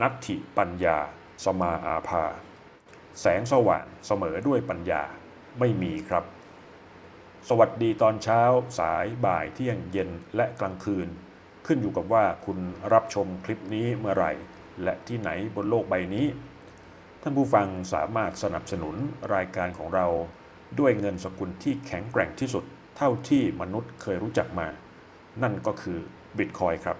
นัตถิปัญญา สมาอาภา แสงสว่างเสมอด้วยปัญญาไม่มีครับ สวัสดีตอนเช้าสายบ่ายเที่ยงเย็นและกลางคืน ขึ้นอยู่กับว่าคุณรับชมคลิปนี้เมื่อไหร่ และที่ไหนบนโลกใบนี้ ท่านผู้ฟังสามารถสนับสนุนรายการของเราด้วยเงินสกุลที่แข็งแกร่งที่สุดเท่าที่มนุษย์เคยรู้จักมา นั่นก็คือบิตคอยครับ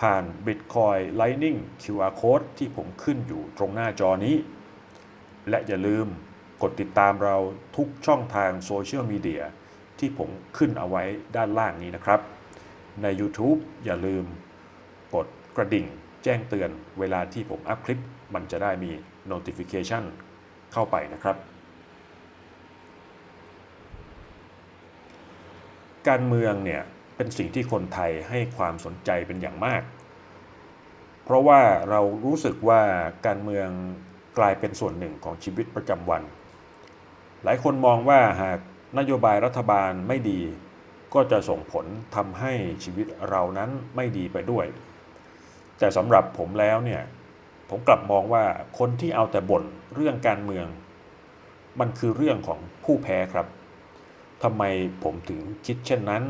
ผ่าน Bitcoin Lightning QR Code ที่ผมขึ้นอยู่ตรงหน้าจอนี้ และอย่าลืมกดติดตามเราทุกช่องทางโซเชียลมีเดียที่ผมขึ้นเอาไว้ด้านล่างนี้นะครับ ใน YouTube อย่าลืมกดกระดิ่งแจ้งเตือนเวลาที่ผมอัพคลิป มันจะได้มี notification เข้าไปนะครับ การเมืองเนี่ย เป็นสิ่งที่คนไทยให้ความสนใจเป็นอย่างมาก เพราะว่าเรารู้สึกว่าการเมืองกลายเป็นส่วนหนึ่งของชีวิตประจำวัน หลายคนมองว่าหากนโยบายรัฐบาลไม่ดี ก็จะส่งผลทำให้ชีวิตเรานั้นไม่ดีไปด้วย แต่สำหรับผมแล้วเนี่ยผมกลับมองว่าคนที่เอาแต่บ่นเรื่องการเมือง มันคือเรื่องของผู้แพ้ครับทำไมผมถึงคิดเช่นนั้น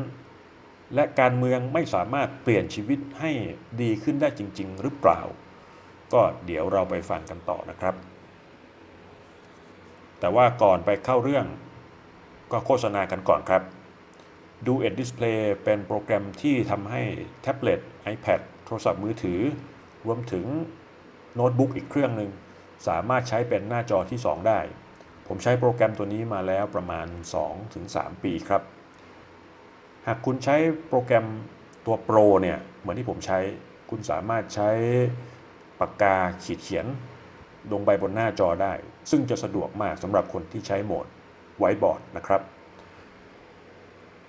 และการเมืองไม่สามารถเปลี่ยนชีวิตให้ดีขึ้นได้จริง ๆ หรือเปล่า ก็เดี๋ยวเราไปฟังกันต่อนะครับ แต่ว่าก่อนไปเข้าเรื่องก็โฆษณากันก่อนครับดูเอ็ดดิสเพลย์เป็นโปรแกรมที่ทำให้แท็บเล็ต iPad โทรศัพท์มือถือ รวมถึงโน้ตบุ๊กอีกเครื่องหนึ่งสามารถใช้เป็นหน้าจอที่ 2 ได้ ผมใช้โปรแกรมตัวนี้มาแล้วประมาณ 2-3 ปีครับ หากคุณใช้โปรแกรมตัวโปรเนี่ยเหมือนที่ผมใช้คุณสามารถใช้ปากกาขีดเขียน ลงไปบนหน้าจอได้ ซึ่งจะสะดวกมากสำหรับคนที่ใช้โหมดไวบอร์ดนะครับ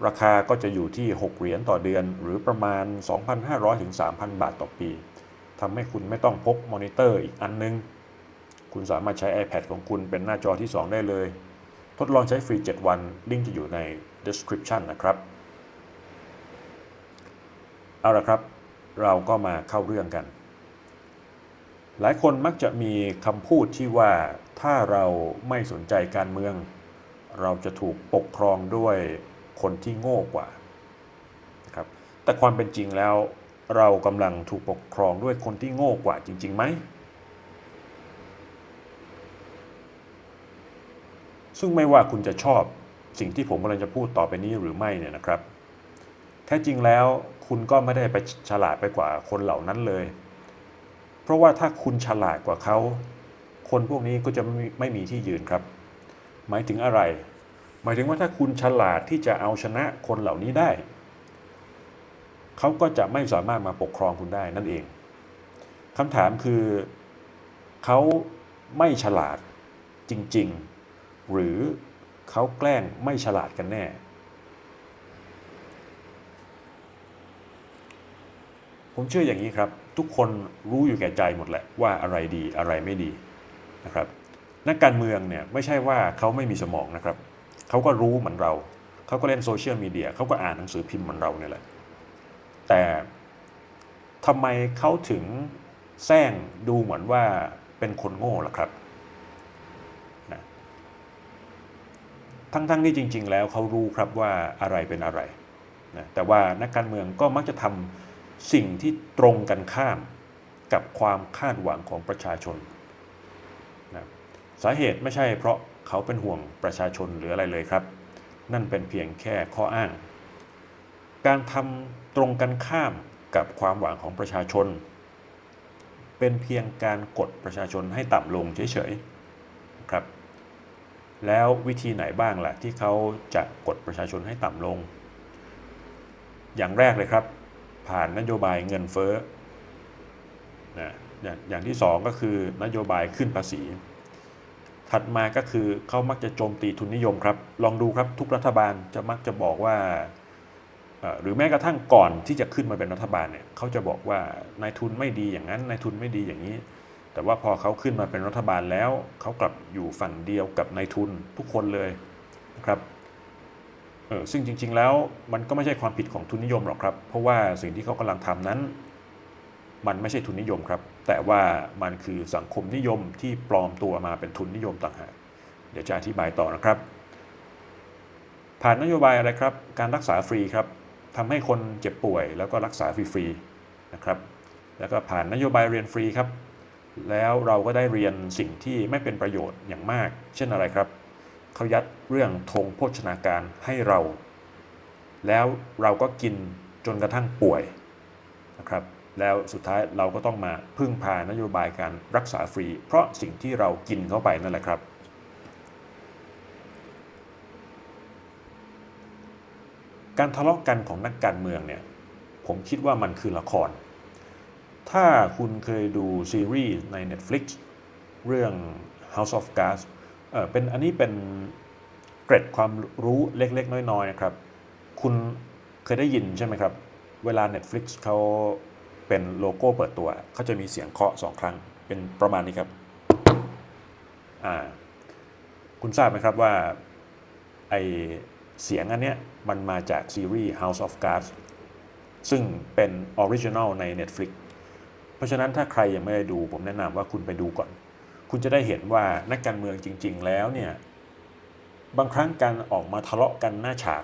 ราคาก็จะอยู่ที่ 6 เหรียญต่อเดือน หรือประมาณ 2,500 ถึง 3,000 บาทต่อปีทำให้คุณไม่ต้องพกมอนิเตอร์อีกอันนึง คุณสามารถใช้ iPad ของคุณเป็นหน้าจอที่ 2 ได้เลย ทดลองใช้ฟรี 7 วัน ลิงก์จะอยู่ใน description นะครับ เอาละครับ เราก็มาเข้าเรื่องกัน หลายคนมักจะมีคำพูดที่ว่าถ้าเราไม่สนใจการเมือง เราจะถูกปกครองด้วยคนที่โง่กว่านะครับแต่ความเป็นจริงแล้ว เรากำลังถูกปกครองด้วยคนที่โง่กว่าจริงๆไหมซึ่งไม่ว่าคุณจะชอบสิ่งที่ผมกำลังจะพูดต่อไปนี้หรือไม่เนี่ยนะครับ แท้จริงแล้ว คุณก็ไม่ได้ไปฉลาดไปกว่าคนเหล่านั้นเลย เพราะว่าถ้าคุณฉลาดกว่าเขา คนพวกนี้ก็จะไม่ไมมีที่ยืนครับ หมายถึงอะไร หมายถึงว่าถ้าคุณฉลาดที่จะเอาชนะคนเหล่านี้ได้ เขาก็จะไม่สามารถมาปกครองคุณได้นั่นเองคำถามคือเขาไม่ฉลาดจริง ๆ หรือเขาแกล้งไม่ฉลาดกันแน่ ผมเชื่ออย่างนี้ครับ ทุกคนรู้อยู่แก่ใจหมดแหละว่าอะไรดีอะไรไม่ดีนะครับ นักการเมืองเนี่ยไม่ใช่ว่าเขาไม่มีสมองนะครับ เขาก็รู้เหมือนเรา เขาก็เล่นโซเชียลมีเดียเขาก็อ่านหนังสือพิมพ์เหมือนเราเนี่ยแหละ แต่ทำไมเขาถึงแซงดูเหมือนว่าเป็นคนโง่ล่ะครับนะทั้งๆที่จริง ๆ แล้วเขารู้ครับว่าอะไรเป็นอะไรนะแต่ว่านักการเมืองก็มักจะทำ สิ่งที่ตรงกันข้ามกับความคาดหวังของประชาชนนะสาเหตุไม่ใช่เพราะเขาเป็นห่วงประชาชนหรืออะไรเลยครับ นั่นเป็นเพียงแค่ข้ออ้าง การทำตรงกันข้ามกับความหวังของประชาชน เป็นเพียงการกดประชาชนให้ต่ำลงเฉยๆครับ แล้ววิธีไหนบ้างล่ะที่เขาจะกดประชาชนให้ต่ำลง อย่างแรกเลยครับ ผ่านนโยบายเงินเฟ้อนะอย่างที่สองก็คือนโยบายขึ้นภาษี ถัดมาก็คือเขามักจะโจมตีทุนนิยมครับ ลองดูครับทุกรัฐบาลจะมักจะบอกว่า หรือแม้กระทั่งก่อนที่จะขึ้นมาเป็นรัฐบาลเนี่ยเขาจะบอกว่านายทุนไม่ดีอย่างนั้นนายทุนไม่ดีอย่างนี้ แต่ว่าพอเขาขึ้นมาเป็นรัฐบาลแล้วเขากลับอยู่ฝั่งเดียวกับนายทุนทุกคนเลยนะครับ ซึ่งจริง ๆ แล้วมันก็ไม่ใช่ความผิดของทุนนิยมหรอกครับ เพราะว่าสิ่งที่เขากำลังทำนั้น มันไม่ใช่ทุนนิยมครับ แต่ว่ามันคือสังคมนิยมที่ปลอมตัวมาเป็นทุนนิยมต่างหากเดี๋ยวจะอธิบายต่อนะครับ ผ่านนโยบายอะไรครับ การรักษาฟรีครับทำให้คนเจ็บป่วยแล้วก็รักษาฟรีๆนะครับ แล้วก็ผ่านนโยบายเรียนฟรีครับ แล้วเราก็ได้เรียนสิ่งที่ไม่เป็นประโยชน์อย่างมาก เช่นอะไรครับ เขายัดเรื่องธงโภชนาการให้เรา แล้วเราก็กินจนกระทั่งป่วยนะครับแล้วสุดท้ายเราก็ต้องมาพึ่งพานโยบายการรักษาฟรี เพราะสิ่งที่เรากินเข้าไปนั่นแหละครับ การทะเลาะกันของนักการเมืองเนี่ยผมคิดว่ามันคือละคร ถ้าคุณเคยดูซีรีส์ใน Netflix เรื่อง House of Cards เออเป็นอันนี้เป็นเกร็ดความรู้เล็กๆ น้อยๆนะครับ คุณเคยได้ยินใช่ไหมครับ เวลา Netflix เขาเป็นโลโก้เปิดตัว เขาจะมีเสียงเคาะสองครั้ง เป็นประมาณนี้ครับ อ่า คุณทราบไหมครับว่าไอเสียงอันเนี้ยมันมาจากซีรีส์ House of Cards ซึ่งเป็นออริจิน l ลใน Netflix เพราะฉะนั้นถ้าใครยังไม่ได้ดูผมแนะนำว่าคุณไปดูก่อน คุณจะได้เห็นว่านักการเมืองจริง ๆ แล้วเนี่ยบางครั้งการออกมาทะเลาะกันหน้าฉาก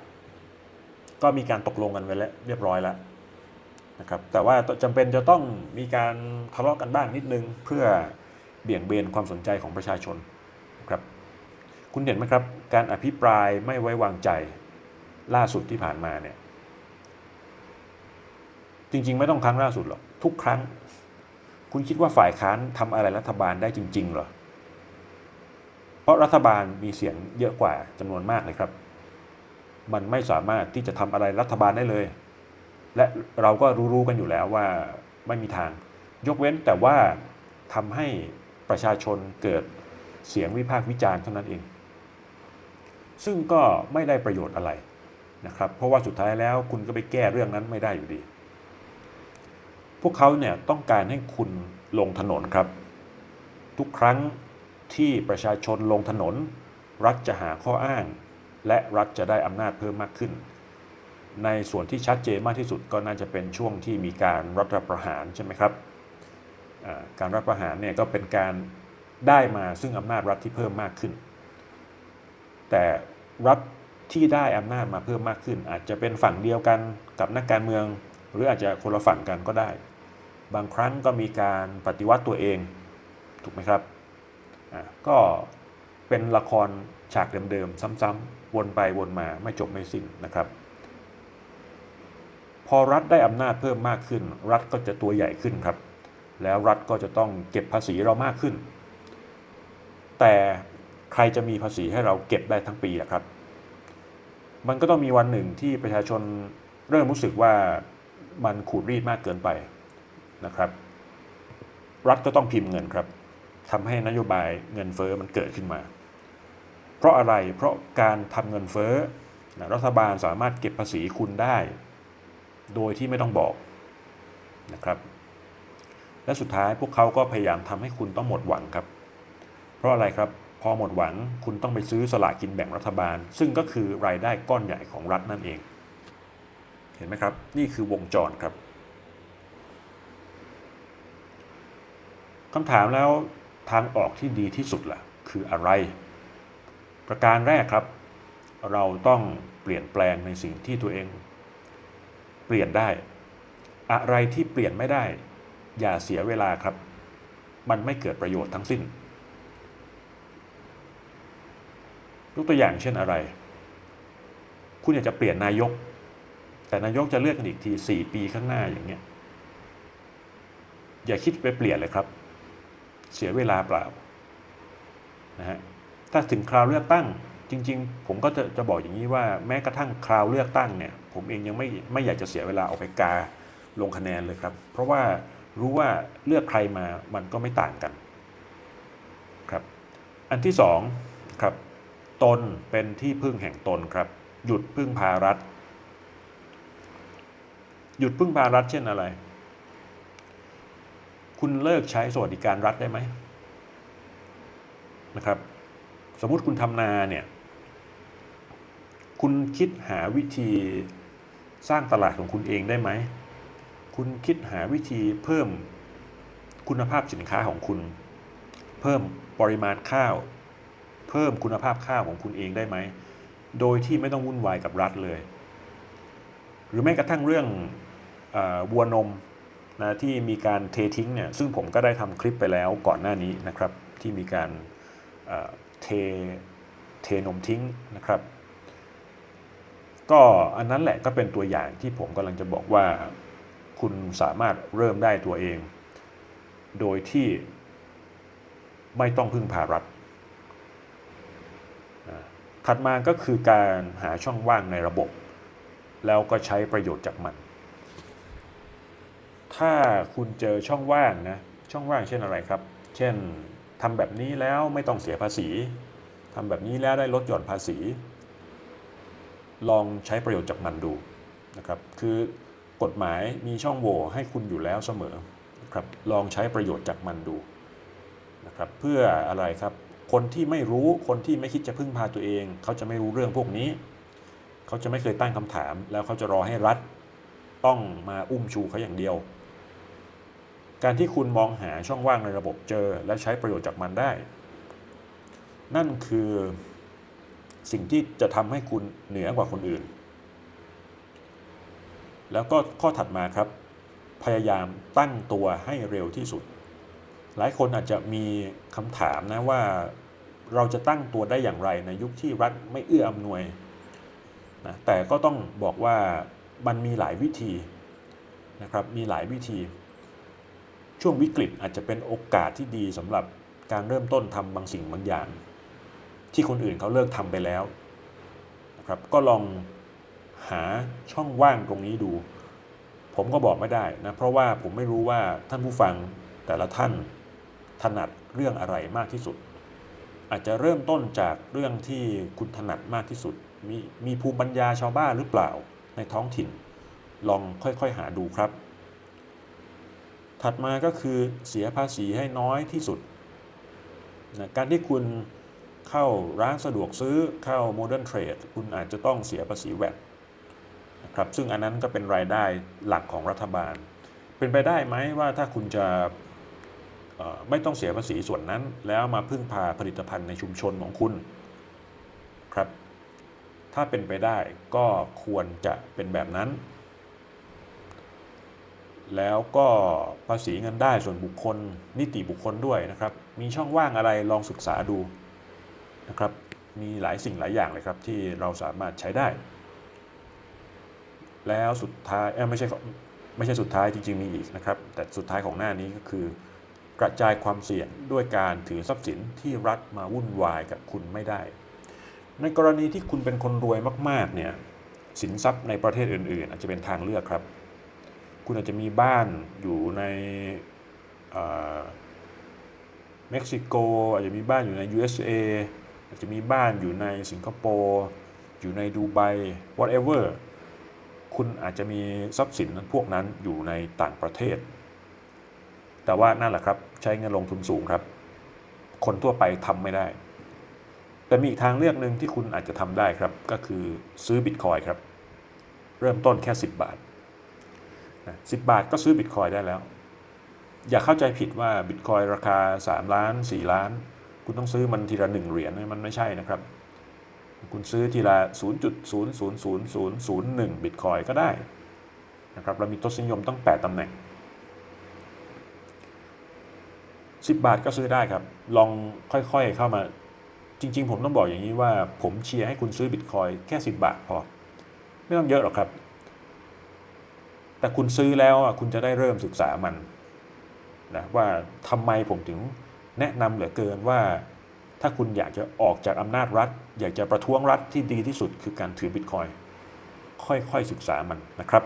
ก็มีการตกลงกันไว้แล้วเรียบร้อยแล้วนะครับแต่ว่าจำเป็นจะต้องมีการทะเลาะกันบ้างนิดนึง เพื่อเบี่ยงเบนความสนใจของประชาชนครับคุณเห็นไหมครับ การอภิปรายไม่ไว้วางใจล่าสุดที่ผ่านมาเนี่ยจริง ๆ ไม่ต้องครั้งล่าสุดหรอกทุกครั้ง คุณคิดว่าฝ่ายค้านทำอะไรรัฐบาลได้จริง ๆ เหรอ เพราะรัฐบาลมีเสียงเยอะกว่าจำนวนมากเลยครับ มันไม่สามารถที่จะทำอะไรรัฐบาลได้เลย และเราก็รู้ๆกันอยู่แล้วว่าไม่มีทาง ยกเว้นแต่ว่าทำให้ประชาชนเกิดเสียงวิพากษ์วิจารณ์เท่านั้นเอง ซึ่งก็ไม่ได้ประโยชน์อะไรนะครับ เพราะว่าสุดท้ายแล้วคุณก็ไปแก้เรื่องนั้นไม่ได้อยู่ดี พวกเขาเนี่ยต้องการให้คุณลงถนนครับ ทุกครั้งที่ประชาชนลงถนน รัฐจะหาข้ออ้าง และรัฐจะได้อำนาจเพิ่มมากขึ้น ในส่วนที่ชัดเจนมากที่สุดก็น่าจะเป็นช่วงที่มีการรัฐประหารใช่ไหมครับการรัฐประหารเนี่ยก็เป็นการได้มาซึ่งอำนาจรัฐที่เพิ่มมากขึ้น แต่รัฐที่ได้อำนาจมาเพิ่มมากขึ้น อาจจะเป็นฝั่งเดียวกันกับนักการเมือง หรืออาจจะคนละฝั่งกันก็ได้ บางครั้งก็มีการปฏิวัติตัวเองถูกไหมครับก็เป็นละครฉากเดิมๆซ้ำๆวนไปวนมาไม่จบไม่สิ้นนะครับ พอรัฐได้อำนาจเพิ่มมากขึ้น รัฐก็จะตัวใหญ่ขึ้นครับ แล้วรัฐก็จะต้องเก็บภาษีเรามากขึ้น แต่ใครจะมีภาษีให้เราเก็บได้ทั้งปีล่ะครับ มันก็ต้องมีวันหนึ่งที่ประชาชนเริ่มรู้สึกว่ามันขูดรีดมากเกินไป นะครับ รัฐก็ต้องพิมพ์เงินครับทำให้นโยบายเงินเฟ้อมันเกิดขึ้นมา เพราะอะไรเพราะการทำเงินเฟ้อนะรัฐบาลสามารถเก็บภาษีคุณได้ โดยที่ไม่ต้องบอกนะครับ และสุดท้ายพวกเขาก็พยายามทำให้คุณต้องหมดหวังครับ เพราะอะไรครับพอหมดหวังคุณต้องไปซื้อสลากกินแบ่งรัฐบาล ซึ่งก็คือรายได้ก้อนใหญ่ของรัฐนั่นเอง เห็นไหมครับ นี่คือวงจรครับ คำถามแล้วทางออกที่ดีที่สุดล่ะ คืออะไร ประการแรกครับ เราต้องเปลี่ยนแปลงในสิ่งที่ตัวเอง เปลี่ยนได้ อะไรที่เปลี่ยนไม่ได้ อย่าเสียเวลาครับ มันไม่เกิดประโยชน์ทั้งสิ้นยกตัวอย่างเช่นอะไร คุณอยากจะเปลี่ยนนายก แต่นายกจะเลือกกันอีกทีสี่ปีข้างหน้าอย่างเงี้ย อย่าคิดไปเปลี่ยนเลยครับ เสียเวลาเปล่านะฮะถ้าถึงคราวเลือกตั้ง จริง ๆ ผมก็จะจะบอกอย่างนี้ว่าแม้กระทั่งคราวเลือกตั้งเนี่ย ผมเองยังไม่ไม่อยากจะเสียเวลาออกไปกาลงคะแนนเลยครับ เพราะว่ารู้ว่าเลือกใครมามันก็ไม่ต่างกันครับ อันที่สองครับตนเป็นที่พึ่งแห่งตนครับ หยุดพึ่งพารัฐ หยุดพึ่งพารัฐเช่นอะไร คุณเลิกใช้สวัสดิการรัฐได้ไหมนะครับ สมมุติคุณทำนาเนี่ย คุณคิดหาวิธีสร้างตลาดของคุณเองได้ไหม คุณคิดหาวิธีเพิ่มคุณภาพสินค้าของคุณ เพิ่มปริมาณข้าว เพิ่มคุณภาพข้าวของคุณเองได้ไหม โดยที่ไม่ต้องวุ่นวายกับรัฐเลย หรือแม้กระทั่งเรื่องอวัวนม นะที่มีการเททิ้งเนี่ยซึ่งผมก็ได้ทำคลิปไปแล้วก่อนหน้านี้นะครับ ที่มีการเทเทนมทิ้งนะครับ ก็อันนั้นแหละก็เป็นตัวอย่างที่ผมกำลังจะบอกว่าคุณสามารถเริ่มได้ตัวเอง โดยที่ไม่ต้องพึ่งพารัฐถัดมาก็คือการหาช่องว่างในระบบ แล้วก็ใช้ประโยชน์จากมัน ถ้าคุณเจอช่องว่างนะช่องว่างเช่นอะไรครับ เช่นทำแบบนี้แล้วไม่ต้องเสียภาษีทำแบบนี้แล้วได้ลดหย่อนภาษี ลองใช้ประโยชน์จากมันดูนะครับคือกฎหมายมีช่องโหว่ให้คุณอยู่แล้วเสมอนะครับลองใช้ประโยชน์จากมันดูนะครับเพื่ออะไรครับคนที่ไม่รู้คนที่ไม่คิดจะพึ่งพาตัวเอง เขาจะไม่รู้เรื่องพวกนี้ เขาจะไม่เคยตั้งคำถาม แล้วเขาจะรอให้รัฐต้องมาอุ้มชูเขาอย่างเดียว การที่คุณมองหาช่องว่างในระบบเจอ และใช้ประโยชน์จากมันได้ นั่นคือสิ่งที่จะทำให้คุณเหนือกว่าคนอื่น แล้วก็ข้อถัดมาครับ พยายามตั้งตัวให้เร็วที่สุด หลายคนอาจจะมีคำถามนะว่าเราจะตั้งตัวได้อย่างไรในยุคที่รัฐไม่เอื้ออำนวยนะแต่ก็ต้องบอกว่ามันมีหลายวิธีนะครับ มีหลายวิธี ช่วงวิกฤตอาจจะเป็นโอกาสที่ดีสำหรับการเริ่มต้นทำบางสิ่งบางอย่าง ที่คนอื่นเขาเลิกทำไปแล้วนะครับก็ลองหาช่องว่างตรงนี้ดู ผมก็บอกไม่ได้นะเพราะว่าผมไม่รู้ว่าท่านผู้ฟังแต่ละท่านถนัดเรื่องอะไรมากที่สุด อาจจะเริ่มต้นจากเรื่องที่คุณถนัดมากที่สุด มีมีภูมิปัญญาชาวบ้านหรือเปล่าในท้องถิ่น ลองค่อยๆหาดูครับ ถัดมาก็คือเสียภาษีให้น้อยที่สุดนะการที่คุณเข้าร้านสะดวกซื้อเข้าโมเดิร์นเทรดคุณอาจจะต้องเสียภาษีแวดนะครับซึ่งอันนั้นก็เป็นรายได้หลักของรัฐบาล เป็นไปได้ไหมว่าถ้าคุณจะไม่ต้องเสียภาษีส่วนนั้น แล้วมาพึ่งพาผลิตภัณฑ์ในชุมชนของคุณครับ ถ้าเป็นไปได้ก็ควรจะเป็นแบบนั้น แล้วก็ภาษีเงินได้ส่วนบุคคล นิติบุคคลด้วยนะครับ มีช่องว่างอะไรลองศึกษาดูนะครับ มีหลายสิ่งหลายอย่างเลยครับที่เราสามารถใช้ได้ แล้วสุดท้ายเอ้ยไม่ใช่ไม่ใช่สุดท้ายจริงๆ มีอีกนะครับ แต่สุดท้ายของหน้านี้ก็คือกระจายความเสี่ยงด้วยการถือทรัพย์สินที่รัฐมาวุ่นวายกับคุณไม่ได้ ในกรณีที่คุณเป็นคนรวยมากๆเนี่ยสินทรัพย์ในประเทศอื่น ๆ อาจจะเป็นทางเลือกครับ คุณอาจจะมีบ้านอยู่ในเม็กซิโก อาจจะมีบ้านอยู่ใน USA อาจจะมีบ้านอยู่ในสิงคโปร์อยู่ในดูไบ whatever คุณอาจจะมีทรัพย์สินพวกนั้นอยู่ในต่างประเทศ แต่ว่านั่นแหละครับใช้เงินลงทุนสูงครับ คนทั่วไปทำไม่ได้ แต่มีอีกทางเลือกหนึ่งที่คุณอาจจะทำได้ครับ ก็คือซื้อบิตคอยครับ เริ่มต้นแค่ 10 บาท นะ10บาทก็ซื้อบิตคอยได้แล้ว อย่าเข้าใจผิดว่าบิตคอยราคา 3 ล้าน 4 ล้าน คุณต้องซื้อมันทีละ 1 เหรียญมันไม่ใช่นะครับ คุณซื้อทีละ 0.0000001 บิตคอยก็ได้นะครับเรามีทศนิยมต้อง8ตำแหน่ง 10 บาทก็ซื้อได้ครับ ลองค่อยๆเข้ามาจริง ๆ ผมต้องบอกอย่างนี้ว่าผมเชียร์ให้คุณซื้อบิตคอยแค่ 10 บาทพอ ไม่ต้องเยอะหรอกครับ แต่คุณซื้อแล้วคุณจะได้เริ่มศึกษามันนะว่าทำไมผมถึงแนะนำเหลือเกินว่า ถ้าคุณอยากจะออกจากอำนาจรัฐ อยากจะประท้วงรัฐที่ดีที่สุดคือการถือบิตคอยค่อยๆศึกษามันนะครับ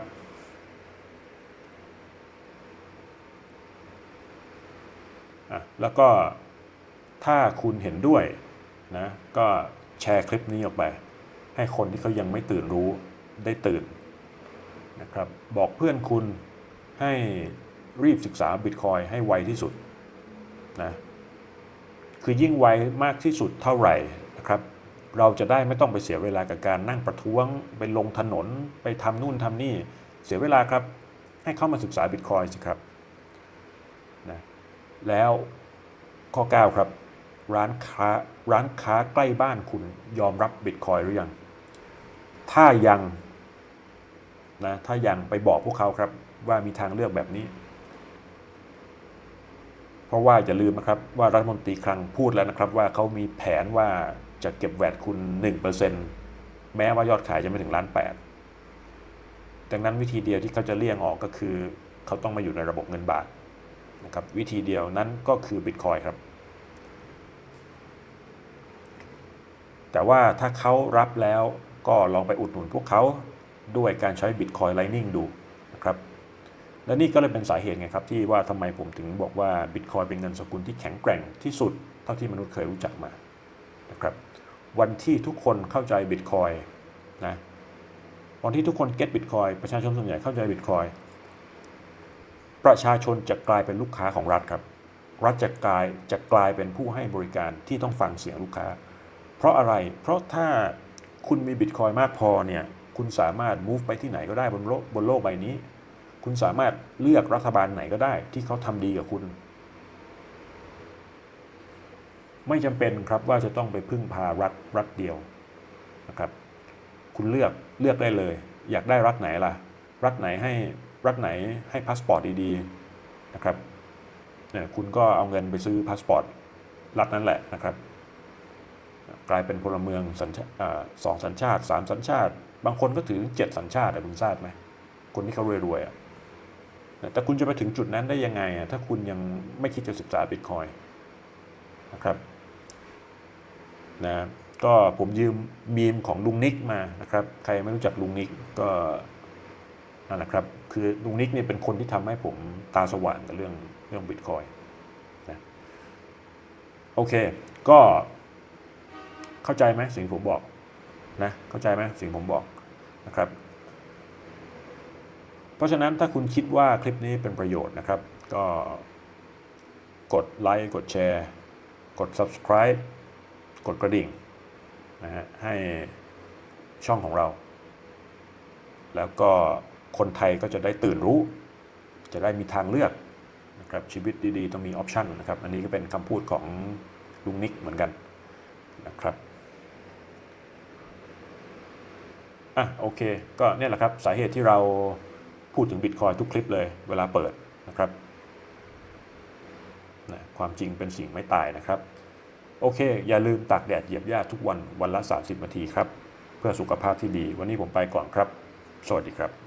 อะแล้วก็ถ้าคุณเห็นด้วยนะก็แชร์คลิปนี้ออกไป ให้คนที่เขายังไม่ตื่นรู้ได้ตื่น นะครับบอกเพื่อนคุณให้รีบศึกษาบิตคอยให้ไวที่สุดนะคือยิ่งไวมากที่สุดเท่าไหร่นะครับ เราจะได้ไม่ต้องไปเสียเวลากับการนั่งประท้วง ไปลงถนนไปทำนู่นทำนี่เสียเวลาครับ ให้เข้ามาศึกษาบิตคอยสิครับนะแล้วข้อ 9 ครับ ร้านค้าร้านค้าใกล้บ้านคุณยอมรับบิตคอยหรือยัง ถ้ายัง นะถ้ายังไปบอกพวกเขาครับว่ามีทางเลือกแบบนี้ เพราะว่าอย่าลืมนะครับว่ารัฐมนตรีคลังพูดแล้วนะครับ ว่าเขามีแผนว่าจะเก็บแวดคุณ 1%แม้ว่ายอดขายจะไม่ถึงล้านแปดดังนั้นวิธีเดียวที่เขาจะเลี่ยงออกก็คือ เขาต้องมาอยู่ในระบบเงินบาทนะครับวิธีเดียวนั้นก็คือบิตคอยครับ แต่ว่าถ้าเขารับแล้วก็ลองไปอุดหนุนพวกเขา ด้วยการใช้ Bitcoin Lightning ดูนะครับและนี่ก็เลยเป็นสาเหตุไงครับที่ว่าทำไมผมถึงบอกว่า Bitcoin เป็นเงินสกุลที่แข็งแกร่งที่สุดเท่าที่มนุษย์เคยรู้จักมานะครับวันที่ทุกคนเข้าใจ Bitcoin นะวันที่ทุกคนเก็ต Bitcoin ประชาชนส่วนใหญ่เข้าใจ Bitcoin ประชาชนจะกลายเป็นลูกค้าของรัฐครับ รัฐจะกลายจะกลายเป็นผู้ให้บริการที่ต้องฟังเสียงลูกค้า เพราะอะไรเพราะถ้าคุณมีบิตคอยมากพอเนี่ย คุณสามารถ move ไปที่ไหนก็ได้บนโลกบนโลกใบนี้ คุณสามารถเลือกรัฐบาลไหนก็ได้ ที่เขาทำดีกับคุณ ไม่จำเป็นครับว่าจะต้องไปพึ่งพารัฐรัฐเดียวนะครับ คุณเลือกเลือกได้เลย อยากได้รัฐไหนล่ะ รัฐไหนให้รัฐไหนให้พาสปอร์ตดีๆนะครับเนี่ยคุณก็เอาเงินไปซื้อพาสปอร์ตรัฐนั้นแหละนะครับ กลายเป็นพลเมืองสัญชาอ่าสองสัญชาติสามสัญชาติ บางคนก็ถือเจ็ดสัญชาติอะคุณทราบไหมคนที่เขารวยๆอะแต่คุณจะไปถึงจุดนั้นได้ยังไงอะถ้าคุณยังไม่คิดจะศึกษาบิตคอยนะครับนะก็ผมยืมมีมของลุงนิกมานะครับ ใครไม่รู้จักลุงนิกก็นั่นแหละครับคือลุงนิกเนี่ยเป็นคนที่ทำให้ผมตาสว่างกับเรื่องเรื่องบิตคอยนะโอเค ก็เข้าใจไหมสิ่งผมบอกนะเข้าใจไหมสิ่งผมบอก นะครับ เพราะฉะนั้นถ้าคุณคิดว่าคลิปนี้เป็นประโยชน์นะครับ ก็กดไลค์กดแชร์ กด subscribe กดกระดิ่งนะฮะให้ช่องของเรา แล้วก็คนไทยก็จะได้ตื่นรู้ จะได้มีทางเลือกนะครับชีวิตดีๆ ต้องมีออปชันนะครับ อันนี้ก็เป็นคำพูดของลุงนิกเหมือนกันนะครับ อะโอเค ก็เนี่ยแหละครับสาเหตุที่เราพูดถึงบิตคอยทุกคลิปเลยเวลาเปิดนะครับนะความจริงเป็นสิ่งไม่ตายนะครับ โอเค อย่าลืมตากแดดเหยียบหญ้าทุกวันวันละ 30 นาทีครับ เพื่อสุขภาพที่ดี วันนี้ผมไปก่อนครับ สวัสดีครับ